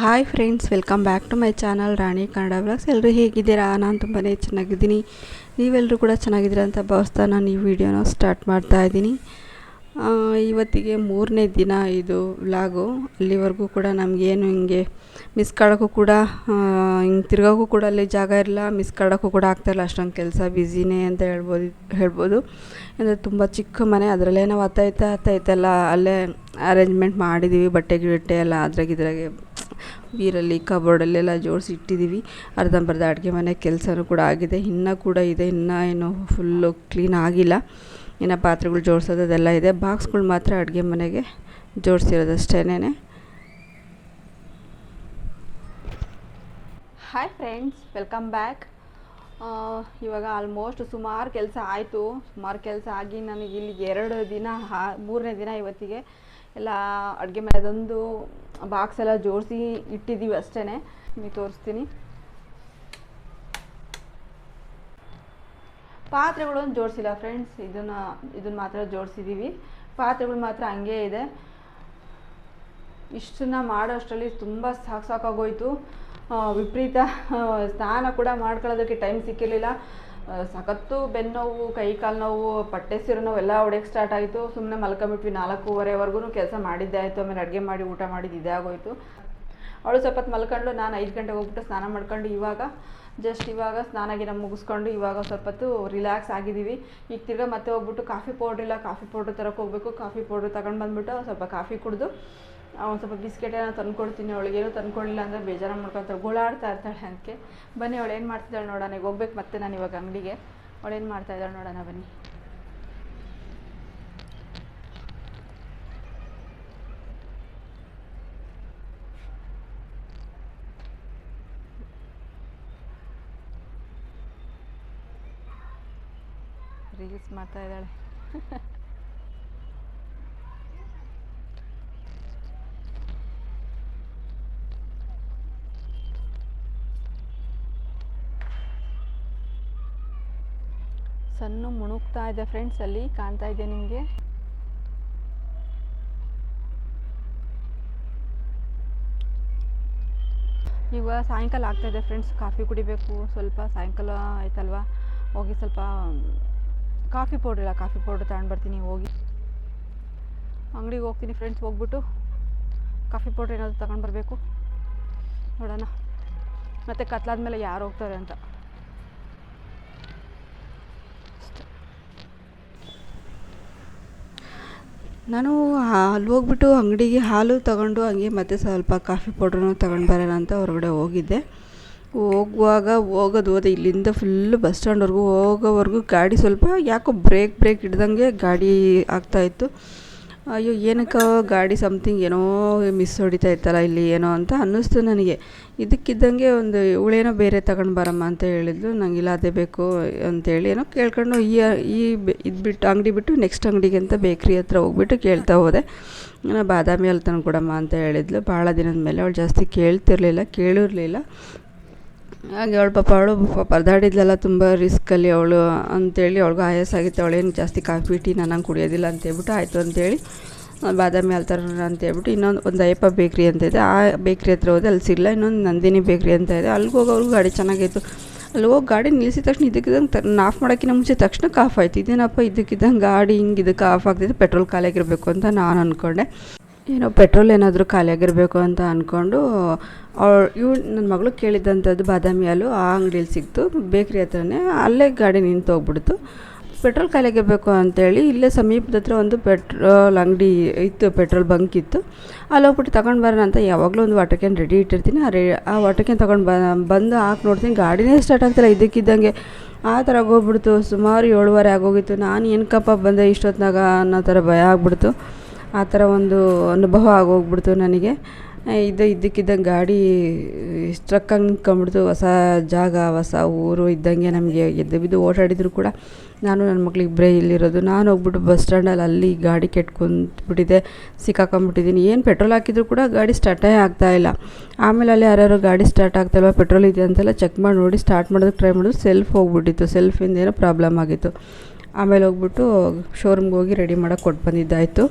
Hi friends welcome back to my channel Rani Kannada blogs ಎಲ್ಲರೂ ಹೇಗಿದ್ದೀರಾ? ನಾನು ತುಂಬಾ ಚೆನ್ನಾಗಿದ್ದೀನಿ. ನೀವೆಲ್ಲರೂ ಕೂಡ ಚೆನ್ನಾಗಿದ್ದೀರಾ ಅಂತ ಭಾವಿಸ್ತಾ ನಾನು ಈ ವಿಡಿಯೋನ ಸ್ಟಾರ್ಟ್ ಮಾಡ್ತಾ ಇದ್ದೀನಿ. ಇವತ್ತಿಗೆ ಮೂರನೇ ದಿನ ಇದು ವ್ಲಾಗು ಅಲ್ಲಿವರೆಗೂ ಕೂಡ ನಮಗೇನು ಹಿಂಗೆ ಮಿಸ್ ಕಾಡೋಕ್ಕೂ ಕೂಡ ಹಿಂಗೆ ತಿರ್ಗೋಕ್ಕೂ ಕೂಡ ಅಲ್ಲಿ ಜಾಗ ಇರಲ್ಲ. ಮಿಸ್ ಕಾಡೋಕ್ಕೂ ಕೂಡ ಆಗ್ತಾಯಿಲ್ಲ ಅಷ್ಟೊಂದು ಕೆಲಸ ಬ್ಯುಸಿನೇ ಅಂತ ಹೇಳ್ಬೋದು ಹೇಳ್ಬೋದು. ಅಂದರೆ ತುಂಬ ಚಿಕ್ಕ ಮನೆ ಅದರಲ್ಲೇ ನಾವು ಹತ್ತೈತೆ ಹತ್ತೈತೆಲ್ಲ ಅಲ್ಲೇ ಅರೇಂಜ್ಮೆಂಟ್ ಮಾಡಿದ್ದೀವಿ ಬಟ್ಟೆ ಗಿಟ್ಟೆ ಎಲ್ಲ ಅದ್ರಾಗಿದ್ರಾಗೆ ಬೀರಲ್ಲಿ ಕಬೋರ್ಡಲ್ಲೆಲ್ಲ ಜೋಡಿಸಿ ಇಟ್ಟಿದ್ದೀವಿ. ಅರ್ಧಂಬರ್ಧ ಅಡುಗೆ ಮನೆ ಕೆಲಸನೂ ಕೂಡ ಆಗಿದೆ. ಇನ್ನೂ ಕೂಡ ಇದೆ. ಇನ್ನೂ ಏನು ಫುಲ್ಲು ಕ್ಲೀನ್ ಆಗಿಲ್ಲ. ಇನ್ನು ಪಾತ್ರೆಗಳು ಜೋಡಿಸೋದು ಅದೆಲ್ಲ ಇದೆ. ಬಾಕ್ಸ್ಗಳು ಮಾತ್ರ ಅಡುಗೆ ಮನೆಗೆ ಜೋಡಿಸಿರೋದು ಹಾಯ್ ಫ್ರೆಂಡ್ಸ್ ವೆಲ್ಕಮ್ ಬ್ಯಾಕ್ ಇವಾಗ ಆಲ್ಮೋಸ್ಟ್ ಸುಮಾರು ಕೆಲಸ ಆಯಿತು. ಸುಮಾರು ಕೆಲಸ ಆಗಿ ನನಗೆ ಇಲ್ಲಿ ಎರಡು ದಿನ, ಹಾ, ಮೂರನೇ ದಿನ ಇವತ್ತಿಗೆ ಎಲ್ಲ ಅಡುಗೆ ಮನೆದೊಂದು ಬಾಕ್ಸ್ ಎಲ್ಲ ಜೋಡಿಸಿ ಇಟ್ಟಿದ್ದೀವಿ ಅಷ್ಟೇ ನಿಮಗೆ ತೋರಿಸ್ತೀನಿ. ಪಾತ್ರೆಗಳೊಂದು ಜೋಡಿಸಿಲ್ಲ ಫ್ರೆಂಡ್ಸ್ ಇದನ್ನು ಇದನ್ನು ಮಾತ್ರ ಜೋಡಿಸಿದ್ದೀವಿ. ಪಾತ್ರೆಗಳು ಮಾತ್ರ ಹಂಗೆ ಇದೆ. ಇಷ್ಟನ್ನ ಮಾಡೋ ಅಷ್ಟರಲ್ಲಿ ತುಂಬ ಸಾಕು ಸಾಕಾಗೋಯ್ತು. ವಿಪರೀತ ಸ್ನಾನ ಕೂಡ ಮಾಡ್ಕೊಳ್ಳೋದಕ್ಕೆ ಟೈಮ್ ಸಿಕ್ಕಿರಲಿಲ್ಲ. ಸಖತ್ತು ಬೆನ್ನೋವು ಕೈ ಕಾಲು ನೋವು, ಪಟ್ಟೆ ಸಿರು ನೋವು ಎಲ್ಲ ಹೊಡೆಯಕ್ಕೆ ಸ್ಟಾರ್ಟ್ ಆಯಿತು. ಸುಮ್ಮನೆ ಮಲ್ಕೊಂಬಿಟ್ವಿ ನಾಲ್ಕೂವರೆವರೆಗೂ ಕೆಲಸ ಮಾಡಿದ್ದೆ ಆಯಿತು. ಆಮೇಲೆ ಅಡುಗೆ ಮಾಡಿ, ಊಟ ಮಾಡಿದ್ದು ಇದೇ ಆಗೋಯಿತು. ಅವಳು ಸ್ವಲ್ಪ ಮಲ್ಕೊಂಡು ನಾನು ಐದು ಗಂಟೆಗೆ ಹೋಗ್ಬಿಟ್ಟು ಸ್ನಾನ ಮಾಡ್ಕೊಂಡು ಇವಾಗ ಜಸ್ಟ್ ಇವಾಗ ಸ್ನಾನ ಗಿನ ಮುಗಿಸ್ಕೊಂಡು ಇವಾಗ ಸ್ವಲ್ಪ ಹೊತ್ತು ರಿಲ್ಯಾಕ್ಸ್ ಆಗಿದ್ದೀವಿ. ಈಗ ತಿರ್ಗಾ ಮತ್ತೆ ಹೋಗ್ಬಿಟ್ಟು ಕಾಫಿ ಪೌಡ್ರ್ ಇಲ್ಲ ಕಾಫಿ ಪೌಡ್ರ್ ತರಕ್ಕೆ ಹೋಗಬೇಕು. ಕಾಫಿ ಪೌಡ್ರ್ ತಗೊಂಡು ಬಂದ್ಬಿಟ್ಟು ಸ್ವಲ್ಪ ಕಾಫಿ ಕುಡಿದು ಒಂದು ಸ್ವಲ್ಪ ಬಿಸ್ಕೆಟ್ ಏನೋ ತಂದ್ಕೊಡ್ತೀನಿ. ಅವಳಿಗೇನು ತಂದ್ಕೊಳ್ಳಿಲ್ಲ ಅಂದರೆ ಬೇಜಾರು ಮಾಡ್ಕೊತಾಳೆ ಗೋಳಾಡ್ತಾ ಇರ್ತಾಳೆ ಅದಕ್ಕೆ ಬನ್ನಿ ಅವಳು ಏನು ಮಾಡ್ತಿದ್ದಾಳೆ ನೋಡೋಣ. ಈಗ ಹೋಗ್ಬೇಕು ಮತ್ತೆ ನಾನು ಇವಾಗ ಅಂಗಡಿಗೆ. ಅವಳೇನು ಏನು ಮಾಡ್ತಾ ಇದ್ದಾಳೆ ನೋಡೋಣ ಬನ್ನಿ. ರೀಲ್ಸ್ ಮಾಡ್ತಾ ಇದ್ದಾಳೆ. ಸಣ್ಣ ಮುಣುಗ್ತಾ ಇದೆ ಫ್ರೆಂಡ್ಸ್ ಅಲ್ಲಿ, ಕಾಣ್ತಾ ಇದೆ ನಿಮಗೆ? ಈಗ ಸಾಯಂಕಾಲ ಆಗ್ತಾ ಇದೆ ಫ್ರೆಂಡ್ಸ್ ಕಾಫಿ ಕುಡಿಬೇಕು, ಸ್ವಲ್ಪ ಸಾಯಂಕಾಲ ಆಯ್ತಲ್ವಾ? ಹೋಗಿ ಸ್ವಲ್ಪ ಕಾಫಿ ಪೌಡ್ರ್ ಇಲ್ಲ, ಕಾಫಿ ಪೌಡ್ರ್ ತಗೊಂಡು ಬರ್ತೀನಿ, ಹೋಗಿ. ಅಂಗಡಿಗೆ ಹೋಗ್ತೀನಿ ಫ್ರೆಂಡ್ಸ್ ಹೋಗ್ಬಿಟ್ಟು. ಕಾಫಿ ಪೌಡ್ರ್ ಏನಾದರೂ ತಗೊಂಡು ಬರಬೇಕು. ನೋಡೋಣ. ಮತ್ತು ಕತ್ಲಾದ್ಮೇಲೆ ಯಾರು ಹೋಗ್ತಾರೆ ಅಂತ. ನಾನು ಅಲ್ಲಿ ಹೋಗ್ಬಿಟ್ಟು ಅಂಗಡಿಗೆ ಹಾಲು ತಗೊಂಡು ಹಂಗೆ ಮತ್ತೆ ಸ್ವಲ್ಪ ಕಾಫಿ ಪೌಡ್ರನ್ನು ತಗೊಂಡು ಬರೋಣ ಅಂತ ಹೊರಗಡೆ ಹೋಗಿದ್ದೆ. ಹೋಗುವಾಗ ಹೋಗೋದು ಹೋದೆ ಇಲ್ಲಿಂದ ಫುಲ್ಲು ಬಸ್ ಸ್ಟ್ಯಾಂಡ್ವರೆಗೂ ಹೋಗೋವರೆಗೂ ಗಾಡಿ ಸ್ವಲ್ಪ ಯಾಕೋ ಬ್ರೇಕ್ ಬ್ರೇಕ್ ಹಿಡ್ದಂಗೆ ಗಾಡಿ ಆಗ್ತಾಯಿತ್ತು ಅಯ್ಯೋ, ಏನಕ್ಕೆ ಗಾಡಿ ಸಮ್ಥಿಂಗ್ ಏನೋ ಮಿಸ್ ಹೊಡಿತಾ ಇತ್ತಲ್ಲ, ಇಲ್ಲಿ ಏನೋ ಅಂತ ಅನ್ನಿಸ್ತು ನನಗೆ. ಇದಕ್ಕಿದ್ದಂಗೆ ಒಂದು ಇವಳೇನೋ ಬೇರೆ ತಗೊಂಡು ಬರಮ್ಮ ಅಂತ ಹೇಳಿದ್ಲು. ನಂಗಿಲ್ಲ, ಅದೇ ಬೇಕು ಅಂತೇಳಿ ಏನೋ ಕೇಳ್ಕೊಂಡು ಈ ಈ ಇದು ಬಿಟ್ಟು, ಅಂಗಡಿ ಬಿಟ್ಟು ನೆಕ್ಸ್ಟ್ ಅಂಗಡಿಗೆ ಅಂತ ಬೇಕ್ರಿ ಹತ್ರ ಹೋಗ್ಬಿಟ್ಟು ಕೇಳ್ತಾ ಹೋದೆ. ನಾನು ಬಾದಾಮಿ ಅಲ್ಲಿ ತಂದು ಕೊಡಮ್ಮ ಅಂತ ಹೇಳಿದ್ಲು. ಭಾಳ ದಿನದ ಮೇಲೆ ಅವಳು ಜಾಸ್ತಿ ಕೇಳ್ತಿರ್ಲಿಲ್ಲ, ಕೇಳಿರಲಿಲ್ಲ. ಹಾಗೆ ಅವಳು ಪಾಪ, ಅವಳು ಪರದಾಡಿದ್ಲಲ್ಲ, ತುಂಬ ರಿಸ್ಕಲ್ಲಿ ಅವಳು ಅಂತೇಳಿ ಅವಳಿಗೂ ಆಯಾಸ ಆಗಿತ್ತು. ಅವಳೇನು ಜಾಸ್ತಿ ಕಾಫಿ, ಟೀ, ನಾನು ಕುಡಿಯೋದಿಲ್ಲ ಅಂತೇಳ್ಬಿಟ್ಟು ಆಯಿತು ಅಂತೇಳಿ ಬಾದಾಮಿ ಹಾಲು ತರೋಣ ಅಂತೇಳ್ಬಿಟ್ಟು ಇನ್ನೊಂದು ಒಂದು ಅಯ್ಯಪ್ಪ ಬೇಕ್ರಿ ಅಂತ ಇದೆ. ಆ ಬೇಕ್ರಿ ಹತ್ರ ಹೋದೆ, ಅಲ್ಲಿ ಸಿಗಲ್ಲ ಇನ್ನೊಂದು ನಂದಿನಿ ಬೇಕ್ರಿ ಅಂತ ಇದೆ. ಅಲ್ಲಿಗೆ ಹೋಗೋವ್ರಿಗೂ ಗಾಡಿ ಚೆನ್ನಾಗಿತ್ತು. ಅಲ್ಲಿ ಹೋಗಿ ಗಾಡಿ ನಿಲ್ಲಿಸಿದ ತಕ್ಷಣ ಇದಕ್ಕಿದ್ದಂಗೆ ತ ಆಫ್ ಮಾಡೋಕ್ಕಿಂತ ಮುಂಚೆ ತಕ್ಷಣ ಕಾಫ್ ಆಯ್ತು. ಇದೇನಪ್ಪ ಇದಕ್ಕಿದ್ದಂಗೆ ಗಾಡಿ ಹಿಂಗೆ ಇದಕ್ಕೆ ಆಫ್ ಆಗ್ತಿದೆ, ಪೆಟ್ರೋಲ್ ಖಾಲಿಯಾಗಿರಬೇಕು ಅಂತ ನಾನು ಅಂದ್ಕೊಂಡೆ ಏನೋ ಪೆಟ್ರೋಲ್ ಏನಾದರೂ ಖಾಲಿಯಾಗಿರಬೇಕು ಅಂತ ಅಂದ್ಕೊಂಡು ಅವಳು ಇವ್ ನನ್ನ ಮಗಳು ಕೇಳಿದ್ದಂಥದ್ದು ಬಾದಾಮಿ ಹಾಲು ಆ ಅಂಗಡಿಯಲ್ಲಿ ಸಿಕ್ತು. ಬೇಕ್ರಿ ಹತ್ರನೇ ಅಲ್ಲೇ ಗಾಡಿ ನಿಂತು ಹೋಗ್ಬಿಡ್ತು. ಪೆಟ್ರೋಲ್ ಖಾಲಿಯಾಗಿರಬೇಕು ಅಂತೇಳಿ ಇಲ್ಲೇ ಸಮೀಪದ ಹತ್ರ ಒಂದು ಪೆಟ್ರೋಲ್ ಅಂಗಡಿ ಇತ್ತು, ಪೆಟ್ರೋಲ್ ಬಂಕ್ ಇತ್ತು. ಅಲ್ಲಿ ಹೋಗ್ಬಿಟ್ಟು ತಗೊಂಡು ಬರೋಣ ಅಂತ ಯಾವಾಗಲೂ ಒಂದು ವಾಟರ್ ಕ್ಯಾನ್ ರೆಡಿ ಇಟ್ಟಿರ್ತೀನಿ. ಆ ರೇ, ಆ ವಾಟರ್ ಕ್ಯಾನ್ ತೊಗೊಂಡು ಬ, ಬಂದು ಹಾಕಿ ನೋಡ್ತೀನಿ. ಗಾಡಿನೇ ಸ್ಟಾರ್ಟ್ ಆಗ್ತಿಲ್ಲ ಇದಕ್ಕಿದ್ದಂಗೆ. ಆ ಥರ ಆಗೋಗ್ಬಿಡ್ತು. ಸುಮಾರು ಏಳುವರೆ ಆಗೋಗಿತ್ತು. ನಾನು ಏನಕ್ಕಪ್ಪ ಬಂದೆ ಇಷ್ಟೊತ್ತಿನಾಗ ಅನ್ನೋ ಥರ ಭಯ ಆಗ್ಬಿಡ್ತು. ಆ ಥರ ಒಂದು ಅನುಭವ ಆಗೋಗ್ಬಿಡ್ತು ನನಗೆ. ಇದು ಇದ್ದಕ್ಕಿದ್ದಂಗೆ ಗಾಡಿ ಸ್ಟ್ರಕ್ಕಾಗಿ ನಿಂತ್ಕೊಂಡ್ಬಿಡ್ತು. ಹೊಸ ಜಾಗ, ಹೊಸ ಊರು ಇದ್ದಂಗೆ ನಮಗೆ ಎದ್ದು ಬಿದ್ದು ಓಡಾಡಿದ್ರು ಕೂಡ. ನಾನು ನನ್ನ ಮಕ್ಳಿಗೆ ಬ್ರೇ ಇಲ್ಲಿರೋದು. ನಾನು ಹೋಗ್ಬಿಟ್ಟು ಬಸ್ ಸ್ಟ್ಯಾಂಡಲ್ಲಿ ಅಲ್ಲಿ ಗಾಡಿ ಕೆಟ್ಕೊಂಡ್ಬಿಟ್ಟಿದೆ, ಸಿಕ್ಕಾಕೊಂಡ್ಬಿಟ್ಟಿದ್ದೀನಿ. ಏನು ಪೆಟ್ರೋಲ್ ಹಾಕಿದ್ರು ಕೂಡ ಗಾಡಿ ಸ್ಟಾರ್ಟೇ ಆಗ್ತಾಯಿಲ್ಲ ಆಮೇಲೆ ಅಲ್ಲಿ ಯಾರ್ಯಾರು ಗಾಡಿ ಸ್ಟಾರ್ಟ್ ಆಗ್ತಾಯಿಲ್ವ ಪೆಟ್ರೋಲ್ ಇದೆ ಅಂತೆಲ್ಲ ಚೆಕ್ ಮಾಡಿ ನೋಡಿ ಸ್ಟಾರ್ಟ್ ಮಾಡೋದಕ್ಕೆ ಟ್ರೈ ಮಾಡೋದು ಸೆಲ್ಫ್ ಹೋಗ್ಬಿಟ್ಟಿತ್ತು. ಸೆಲ್ಫಿಂದ ಏನೋ ಪ್ರಾಬ್ಲಮ್ ಆಗಿತ್ತು. ಆಮೇಲೆ ಹೋಗ್ಬಿಟ್ಟು ಶೋರೂಮ್ಗೆ ಹೋಗಿ ರೆಡಿ ಮಾಡೋಕೆ ಕೊಟ್ಟು ಬಂದಿದ್ದಾಯಿತು.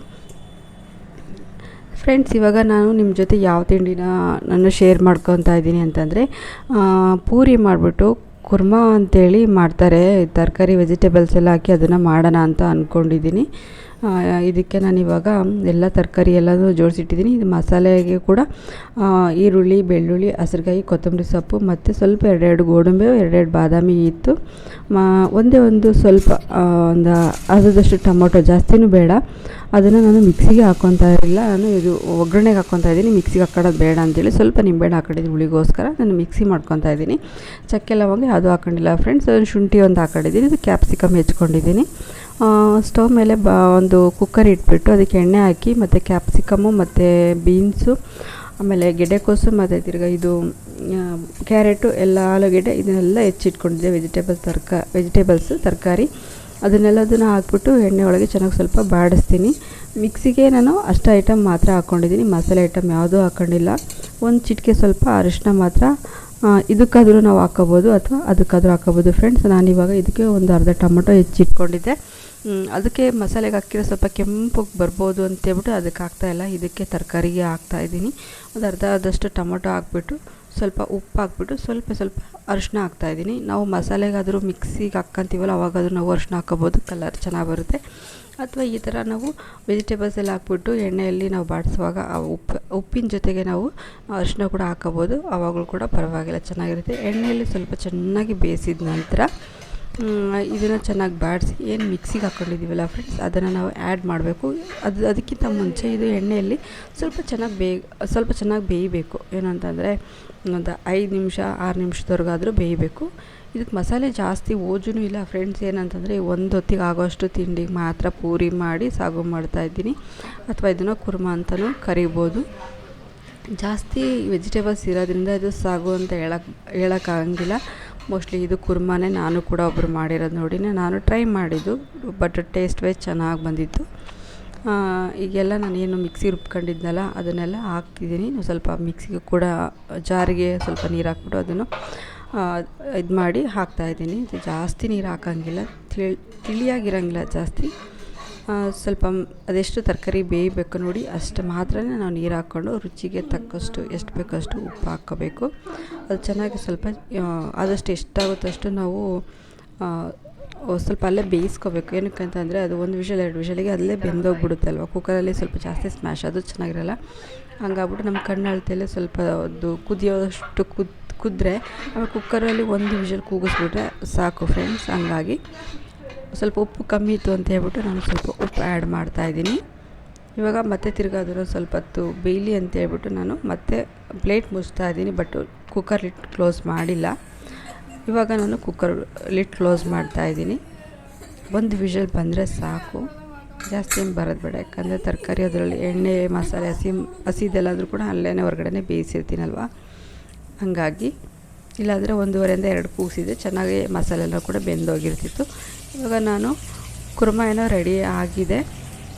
ಫ್ರೆಂಡ್ಸ್ ಇವಾಗ ನಾನು ನಿಮ್ಮ ಜೊತೆ ಯಾವ ತಿಂಡಿನ ನಾನು ಶೇರ್ ಮಾಡ್ಕೊತಾ ಇದ್ದೀನಿ ಅಂತಂದರೆ ಪೂರಿ ಮಾಡಿಬಿಟ್ಟು ಕುರ್ಮಾ ಅಂತೇಳಿ ಮಾಡ್ತಾರೆ. ತರಕಾರಿ ವೆಜಿಟೇಬಲ್ಸ್ ಎಲ್ಲ ಹಾಕಿ ಅದನ್ನು ಮಾಡೋಣ ಅಂತ ಅಂದ್ಕೊಂಡಿದ್ದೀನಿ ಇದಕ್ಕೆ ನಾನು ಇವಾಗ ಎಲ್ಲ ತರಕಾರಿ ಎಲ್ಲನೂ ಜೋಡಿಸಿಟ್ಟಿದ್ದೀನಿ. ಇದು ಮಸಾಲೆಗೆ ಕೂಡ ಈರುಳ್ಳಿ, ಬೆಳ್ಳುಳ್ಳಿ, ಹಸಿರುಕಾಯಿ, ಕೊತ್ತಂಬರಿ ಸೊಪ್ಪು ಮತ್ತು ಸ್ವಲ್ಪ ಎರಡೆರಡು ಗೋಡಂಬಿ, ಎರಡೆರಡು ಬಾದಾಮಿ ಇತ್ತು ಮಾ, ಒಂದೇ ಒಂದು ಸ್ವಲ್ಪ ಒಂದು ಅರ್ಧದಷ್ಟು ಟೊಮೊಟೊ ಜಾಸ್ತಿನೂ ಬೇಡ. ಅದನ್ನು ನಾನು ಮಿಕ್ಸಿಗೆ ಹಾಕ್ಕೊತಾ ಇರಲಿಲ್ಲ. ನಾನು ಇದು ಒಗ್ಗರಣೆಗೆ ಹಾಕ್ಕೊತಾ ಇದ್ದೀನಿ. ಮಿಕ್ಸಿಗೆ ಹಾಕೋದು ಬೇಡ ಅಂತೇಳಿ ಸ್ವಲ್ಪ ನಿಂಬೆಹಣ್ಣು ಹಾಕೊಂಡಿದ್ದೀನಿ ಹುಳಿಗೋಸ್ಕರ. ನಾನು ಮಿಕ್ಸಿ ಮಾಡ್ಕೊತಾ ಇದ್ದೀನಿ. ಚಕ್ಕೆ ಲವಂಗ ಅದು ಹಾಕೊಂಡಿಲ್ಲ ಫ್ರೆಂಡ್ಸ್ ಶುಂಠಿ ಒಂದು ಹಾಕೊಂಡಿದ್ದೀನಿ. ಇದು ಕ್ಯಾಪ್ಸಿಕಮ್ ಹೆಚ್ಕೊಂಡಿದ್ದೀನಿ. ಸ್ಟವ್ ಮೇಲೆ ಬ, ಒಂದು ಕುಕ್ಕರ್ ಇಟ್ಬಿಟ್ಟು ಅದಕ್ಕೆ ಎಣ್ಣೆ ಹಾಕಿ ಮತ್ತು ಕ್ಯಾಪ್ಸಿಕಮ್ಮು ಮತ್ತು ಬೀನ್ಸು ಆಮೇಲೆ ಗೆಡ್ಡೆಕೋಸು ಮತ್ತು ತಿರ್ಗ ಇದು ಕ್ಯಾರೆಟು ಎಲ್ಲ ಆಲೂಗೆಡ್ಡೆ ಇದನ್ನೆಲ್ಲ ಹೆಚ್ಚಿಟ್ಕೊಂಡಿದ್ದೆ ವೆಜಿಟೇಬಲ್ಸ್ ತರಕ ವೆಜಿಟೇಬಲ್ಸು ತರಕಾರಿ. ಅದನ್ನೆಲ್ಲದನ್ನು ಹಾಕ್ಬಿಟ್ಟು ಎಣ್ಣೆ ಒಳಗೆ ಚೆನ್ನಾಗಿ ಸ್ವಲ್ಪ ಬಾಡಿಸ್ತೀನಿ. ಮಿಕ್ಸಿಗೆ ನಾನು ಅಷ್ಟು ಐಟಮ್ ಮಾತ್ರ ಹಾಕ್ಕೊಂಡಿದ್ದೀನಿ ಮಸಾಲೆ ಐಟಮ್ ಯಾವುದೂ ಹಾಕ್ಕೊಂಡಿಲ್ಲ ಒಂದು ಚಿಟಿಕೆ ಸ್ವಲ್ಪ ಅರಿಶಿನ ಮಾತ್ರ ಇದಕ್ಕಾದರೂ ನಾವು ಹಾಕೋಬೋದು ಅಥವಾ ಅದಕ್ಕಾದರೂ ಹಾಕೋಬೋದು. ಫ್ರೆಂಡ್ಸ್ ನಾನಿವಾಗ ಇದಕ್ಕೆ ಒಂದು ಅರ್ಧ ಟೊಮೊಟೊ ಹೆಚ್ಚಿಟ್ಕೊಂಡಿದ್ದೆ. ಅದಕ್ಕೆ ಮಸಾಲೆಗೆ ಹಾಕಿರೋ ಸ್ವಲ್ಪ ಕೆಂಪಗೆ ಬರ್ಬೋದು ಅಂತೇಳ್ಬಿಟ್ಟು ಅದಕ್ಕೆ ಹಾಕ್ತಾಯಿಲ್ಲ ಇದಕ್ಕೆ ತರಕಾರಿಗೆ ಹಾಕ್ತಾಯಿದ್ದೀನಿ ಒಂದು ಅರ್ಧ ಆದಷ್ಟು ಟೊಮೊಟೊ ಹಾಕ್ಬಿಟ್ಟು ಸ್ವಲ್ಪ ಉಪ್ಪು ಹಾಕ್ಬಿಟ್ಟು ಸ್ವಲ್ಪ ಸ್ವಲ್ಪ ಅರಿಶಿನ ಹಾಕ್ತಾಯಿದ್ದೀನಿ ನಾವು ಮಸಾಲೆಗಾದರೂ ಮಿಕ್ಸಿಗೆ ಹಾಕ್ಕಂತೀವಲ್ಲ, ಅವಾಗಾದರೂ ನಾವು ಅರಿಶಿನ ಹಾಕೋಬೋದು ಕಲರ್ ಚೆನ್ನಾಗಿ ಬರುತ್ತೆ. ಅಥವಾ ಈ ಥರ ನಾವು ವೆಜಿಟೇಬಲ್ಸ್ ಎಲ್ಲ ಹಾಕ್ಬಿಟ್ಟು ಎಣ್ಣೆಯಲ್ಲಿ ನಾವು ಬಾಡಿಸುವಾಗ ಆ ಉಪ್ಪು ಉಪ್ಪಿನ ಜೊತೆಗೆ ನಾವು ಅರಿಶಿನ ಕೂಡ ಹಾಕೋಬೋದು ಅವಾಗಲೂ ಕೂಡ ಪರವಾಗಿಲ್ಲ, ಚೆನ್ನಾಗಿರುತ್ತೆ. ಎಣ್ಣೆಯಲ್ಲಿ ಸ್ವಲ್ಪ ಚೆನ್ನಾಗಿ ಬೇಯಿಸಿದ ನಂತರ ಇದನ್ನು ಚೆನ್ನಾಗಿ ಬಾಡಿಸಿ, ಏನು ಮಿಕ್ಸಿಗೆ ಹಾಕ್ಕೊಂಡಿದ್ದೀವಲ್ಲ ಫ್ರೆಂಡ್ಸ್ ಅದನ್ನು ನಾವು ಆ್ಯಡ್ ಮಾಡಬೇಕು. ಅದು ಅದಕ್ಕಿಂತ ಮುಂಚೆ ಇದು ಎಣ್ಣೆಯಲ್ಲಿ ಸ್ವಲ್ಪ ಚೆನ್ನಾಗಿ ಬೇ ಸ್ವಲ್ಪ ಚೆನ್ನಾಗಿ ಬೇಯಬೇಕು. ಏನಂತಂದರೆ ಒಂದು ಐದು ನಿಮಿಷ, ಆರು ನಿಮಿಷದವರೆಗಾದರೂ ಬೇಯಬೇಕು. ಇದಕ್ಕೆ ಮಸಾಲೆ ಜಾಸ್ತಿ ಓಜೂ ಇಲ್ಲ ಫ್ರೆಂಡ್ಸ್ ಏನಂತಂದರೆ ಒಂದು ಹೊತ್ತಿಗೆ ಆಗೋಷ್ಟು ತಿಂಡಿಗೆ ಮಾತ್ರ ಪೂರಿ ಮಾಡಿ ಸಾಗು ಮಾಡ್ತಾಯಿದ್ದೀನಿ ಅಥವಾ ಇದನ್ನು ಕುರ್ಮಾ ಅಂತಲೂ ಕರಿಬೋದು. ಜಾಸ್ತಿ ವೆಜಿಟೇಬಲ್ಸ್ ಇರೋದ್ರಿಂದ ಇದು ಸಾಗು ಅಂತ ಹೇಳಕ್ಕೆ ಹೇಳೋಕ್ಕಾಗಂಗಿಲ್ಲ ಮೋಸ್ಟ್ಲಿ ಇದು ಕುರ್ಮಾನೇ ನಾನು ಕೂಡ ಒಬ್ಬರು ಮಾಡಿರೋದು ನೋಡಿನೇ ನಾನು ಟ್ರೈ ಮಾಡಿದ್ದು ಬಟ್ ಟೇಸ್ಟ್ ವೈಸ್ ಚೆನ್ನಾಗಿ ಬಂದಿತ್ತು. ಈಗೆಲ್ಲ ನಾನೇನು ಮಿಕ್ಸಿ ರುಬ್ಕೊಂಡಿದ್ನಲ್ಲ, ಅದನ್ನೆಲ್ಲ ಹಾಕ್ತಿದ್ದೀನಿ. ಸ್ವಲ್ಪ ಮಿಕ್ಸಿಗೆ ಕೂಡ ಜಾರಿಗೆ ಸ್ವಲ್ಪ ನೀರು ಹಾಕ್ಬಿಟ್ಟು ಅದನ್ನು ಇದು ಮಾಡಿ ಹಾಕ್ತಾಯಿದ್ದೀನಿ ಜಾಸ್ತಿ ನೀರು ಹಾಕೋಂಗಿಲ್ಲ, ತಿಳಿ, ತಿಳಿಯಾಗಿರೋಂಗಿಲ್ಲ ಜಾಸ್ತಿ. ಸ್ವಲ್ಪ ಅದೆಷ್ಟು ತರಕಾರಿ ಬೇಯಬೇಕು ನೋಡಿ, ಅಷ್ಟು ಮಾತ್ರ ನಾವು ನೀರು ಹಾಕ್ಕೊಂಡು ರುಚಿಗೆ ತಕ್ಕಷ್ಟು, ಎಷ್ಟು ಬೇಕಷ್ಟು ಉಪ್ಪು ಹಾಕ್ಕೋಬೇಕು. ಅದು ಚೆನ್ನಾಗಿ ಸ್ವಲ್ಪ ಆದಷ್ಟು ಎಷ್ಟಾಗುತ್ತಷ್ಟು ನಾವು ಸ್ವಲ್ಪ ಅಲ್ಲೇ ಬೇಯಿಸ್ಕೋಬೇಕು. ಏನಕ್ಕೆ ಅಂತಂದರೆ ಅದು ಒಂದು ವಿಷಲ್, ಎರಡು ವಿಷಲಿಗೆ ಅಲ್ಲೇ ಬೆಂದೋಗ್ಬಿಡುತ್ತೆ ಅಲ್ವ ಕುಕ್ಕರಲ್ಲಿ ಸ್ವಲ್ಪ ಜಾಸ್ತಿ ಸ್ಮ್ಯಾಶ್ ಅದು ಚೆನ್ನಾಗಿರಲ್ಲ. ಹಂಗಾಗ್ಬಿಟ್ಟು ನಮ್ಮ ಕಣ್ಣು ಸ್ವಲ್ಪ ಅದು ಕುದಿಯೋಷ್ಟು ಕುದ್, ಕುದ್ರೆ, ಆಮೇಲೆ ಕುಕ್ಕರಲ್ಲಿ ಒಂದು ವಿಷಲ್ ಕೂಗಿಸ್ಬಿಟ್ರೆ ಸಾಕು ಫ್ರೆಂಡ್ಸ್ ಹಂಗಾಗಿ. ಸ್ವಲ್ಪ ಉಪ್ಪು ಕಮ್ಮಿ ಇತ್ತು ಅಂತ ಹೇಳ್ಬಿಟ್ಟು ನಾನು ಸ್ವಲ್ಪ ಉಪ್ಪು ಆ್ಯಡ್ ಮಾಡ್ತಾಯಿದ್ದೀನಿ ಇವಾಗ ಮತ್ತೆ ತಿರ್ಗಾ ಅದನ್ನು ಸ್ವಲ್ಪ ಹೊತ್ತು ಬೇಯಲಿ ಅಂತ ಹೇಳ್ಬಿಟ್ಟು ನಾನು ಮತ್ತೆ ಪ್ಲೇಟ್ ಮುಚ್ತಾ ಇದ್ದೀನಿ ಬಟ್ ಕುಕ್ಕರ್ ಲಿಟ್ ಕ್ಲೋಸ್ ಮಾಡಿಲ್ಲ. ಇವಾಗ ನಾನು ಕುಕ್ಕರ್ ಲಿಟ್ ಕ್ಲೋಸ್ ಮಾಡ್ತಾಯಿದ್ದೀನಿ ಒಂದು ವಿಷಲ್ ಬಂದರೆ ಸಾಕು. ಜಾಸ್ತಿ ಏನು ಬರೋದು ಬೇಡ, ಯಾಕಂದರೆ ತರಕಾರಿ ಅದರಲ್ಲಿ ಎಣ್ಣೆ, ಮಸಾಲೆ, ಹಸಿ ಹಸಿದೆಲ್ಲಾದರೂ ಕೂಡ ಅಲ್ಲೇ ಹೊರಗಡೆ ಬೇಯಿಸಿರ್ತೀನಲ್ವ? ಹಾಗಾಗಿ ಇಲ್ಲಾಂದರೆ ಒಂದೂವರೆಯಿಂದ ಎರಡು ಕೂಸಿದೆ ಚೆನ್ನಾಗಿ ಮಸಾಲೆ ಎಲ್ಲ ಕೂಡ ಬೆಂದೋಗಿರ್ತಿತ್ತು. ಇವಾಗ ನಾನು ಕುರ್ಮ ಏನೋ ರೆಡಿ ಆಗಿದೆ.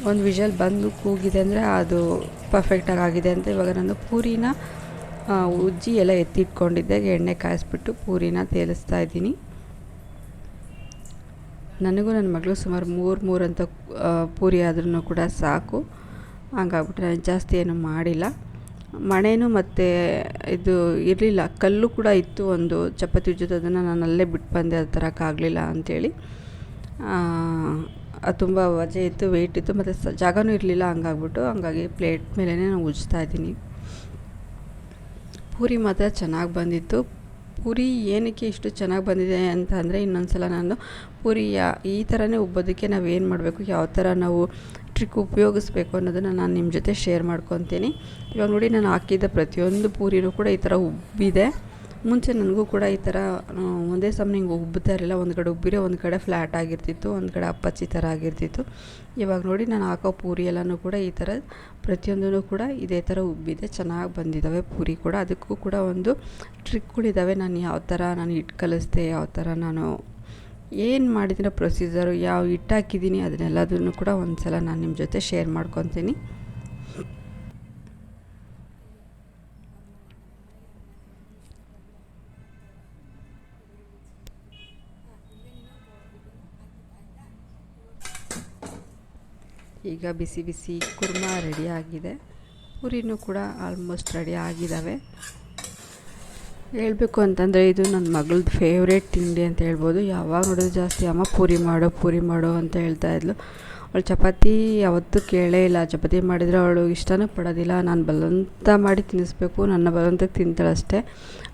ಒಂದು ವಿಷಲ್ ಬಂದು ಕೂಗಿದೆ ಅಂದರೆ ಅದು ಪರ್ಫೆಕ್ಟಾಗಿ ಆಗಿದೆ ಅಂತ ಇವಾಗ ನಾನು ಪೂರಿನ ಉಜ್ಜಿ ಎಲ್ಲ ಎತ್ತಿಟ್ಕೊಂಡಿದ್ದೆ. ಎಣ್ಣೆ ಕಾಯಿಸ್ಬಿಟ್ಟು ಪೂರಿನ ತೇಲಿಸ್ತಾ ಇದ್ದೀನಿ. ನನಗೂ ನನ್ನ ಮಗಳು ಸುಮಾರು ಮೂರು ಮೂರು ಅಂತ ಪೂರಿ ಆದ್ರೂ ಕೂಡ ಸಾಕು. ಹಂಗಾಗ್ಬಿಟ್ಟು ನಾನು ಜಾಸ್ತಿ ಏನು ಮಾಡಿಲ್ಲ. ಮಣೇನು ಮತ್ತು ಇದು ಇರಲಿಲ್ಲ, ಕಲ್ಲು ಕೂಡ ಇತ್ತು ಒಂದು ಚಪಾತಿ ಜೊತೆ ಅದನ್ನು ನಾನು ಅಲ್ಲೇ ಬಿಟ್ಟು ಬಂದೆ, ಅದು ತರೋಕ್ಕಾಗಲಿಲ್ಲ ಅಂಥೇಳಿ ಅದು ತುಂಬ ವಜೆ ಇತ್ತು ವೆಯ್ಟ್ ಇತ್ತು, ಮತ್ತು ಸ, ಜಾಗನೂ ಇರಲಿಲ್ಲ, ಹಂಗಾಗ್ಬಿಟ್ಟು ಹಂಗಾಗಿ ಪ್ಲೇಟ್ ಮೇಲೇ ನಾನು ಉಜ್ತಾ ಇದ್ದೀನಿ. ಪೂರಿ ಮಾತ್ರ ಚೆನ್ನಾಗಿ ಬಂದಿತ್ತು. ಪೂರಿ ಏನಕ್ಕೆ ಇಷ್ಟು ಚೆನ್ನಾಗಿ ಬಂದಿದೆ ಅಂತ ಅಂದರೆ ಇನ್ನೊಂದು ಸಲ ನಾನು ಪೂರಿ ಯಾ ಈ ಥರನೇ ಉಬ್ಬೋದಕ್ಕೆ ನಾವು ಏನು ಮಾಡಬೇಕು, ಯಾವ ಥರ ನಾವು ಟ್ರಿಕ್ ಉಪಯೋಗಿಸ್ಬೇಕು ಅನ್ನೋದನ್ನು ನಾನು ನಿಮ್ಮ ಜೊತೆ ಶೇರ್ ಮಾಡ್ಕೊತೀನಿ. ಇವಾಗ ನೋಡಿ ನಾನು ಹಾಕಿದ್ದ ಪ್ರತಿಯೊಂದು ಪೂರಿನೂ ಕೂಡ ಈ ಥರ ಉಬ್ಬಿದೆ. ಮುಂಚೆ ನನಗೂ ಕೂಡ ಈ ಥರ ಒಂದೇ ಸಮನೆ ಹಿಂಗೆ ಉಬ್ಬುತ್ತಾ ಇರಲಿಲ್ಲ. ಒಂದು ಕಡೆ ಉಬ್ಬಿರೆ ಒಂದು ಕಡೆ ಫ್ಲ್ಯಾಟ್ ಆಗಿರ್ತಿತ್ತು, ಒಂದು ಕಡೆ ಅಪ್ಪಚ್ಚಿ ಥರ ಆಗಿರ್ತಿತ್ತು. ಇವಾಗ ನೋಡಿ ನಾನು ಹಾಕೋ ಪೂರಿ ಎಲ್ಲನೂ ಕೂಡ ಈ ಥರ ಪ್ರತಿಯೊಂದೂ ಕೂಡ ಇದೇ ಥರ ಉಬ್ಬಿದೆ. ಚೆನ್ನಾಗಿ ಬಂದಿದ್ದಾವೆ ಪೂರಿ ಕೂಡ. ಅದಕ್ಕೂ ಕೂಡ ಒಂದು ಟ್ರಿಕ್ಗಳಿದ್ದಾವೆ ನಾನು ಯಾವ ಥರ ನಾನು ಹಿಟ್ಟು ಕಲಿಸ್ದೆ, ಯಾವ ಥರ ನಾನು ಏನು ಮಾಡಿದಿನ ಪ್ರೊಸೀಜರು ಯಾವ ಹಿಟ್ಟು ಹಾಕಿದ್ದೀನಿ ಅದನ್ನೆಲ್ಲದನ್ನು ಕೂಡ ಒಂದು ಸಲ ನಾನು ನಿಮ್ಮ ಜೊತೆ ಶೇರ್ ಮಾಡ್ಕೊತೀನಿ. ಈಗ ಬಿಸಿ ಬಿಸಿ ಕುರ್ಮಾ ರೆಡಿ ಆಗಿದೆ. ಪೂರಿನೂ ಕೂಡ ಆಲ್ಮೋಸ್ಟ್ ರೆಡಿ ಆಗಿದ್ದಾವೆ ಹೇಳಬೇಕು ಅಂತಂದರೆ ಇದು ನನ್ನ ಮಗಳದ್ದು ಫೇವ್ರೇಟ್ ತಿಂಡಿ ಅಂತ ಹೇಳ್ಬೋದು. ಯಾವಾಗ ನೋಡಿದ್ರು ಜಾಸ್ತಿ ಅಮ್ಮ ಪೂರಿ ಮಾಡು ಪೂರಿ ಮಾಡು ಅಂತ ಹೇಳ್ತಾ ಇದ್ಲು. ಅವಳು ಚಪಾತಿ ಯಾವತ್ತೂ ಕೇಳೇ ಇಲ್ಲ. ಚಪಾತಿ ಮಾಡಿದರೆ ಅವಳು ಇಷ್ಟನೂ ಪಡೋದಿಲ್ಲ. ನಾನು ಬಲವಂತ ಮಾಡಿ ತಿನ್ನಿಸ್ಬೇಕು. ನನ್ನ ಬಲವಂತಕ್ಕೆ ತಿಂತಾಳೆ ಅಷ್ಟೇ.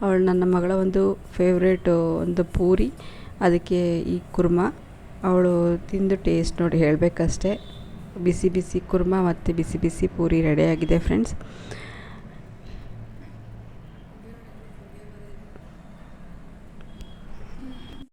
ಅವಳು ನನ್ನ ಮಗಳ ಒಂದು ಫೇವ್ರೇಟು ಒಂದು ಪೂರಿ. ಅದಕ್ಕೆ ಈ ಕುರ್ಮ. ಅವಳು ತಿಂದು ಟೇಸ್ಟ್ ನೋಡಿ ಹೇಳಬೇಕಷ್ಟೇ. ಬಿಸಿ ಬಿಸಿ ಕುರ್ಮ ಮತ್ತು ಬಿಸಿ ಬಿಸಿ ಪೂರಿ ರೆಡಿಯಾಗಿದೆ ಫ್ರೆಂಡ್ಸ್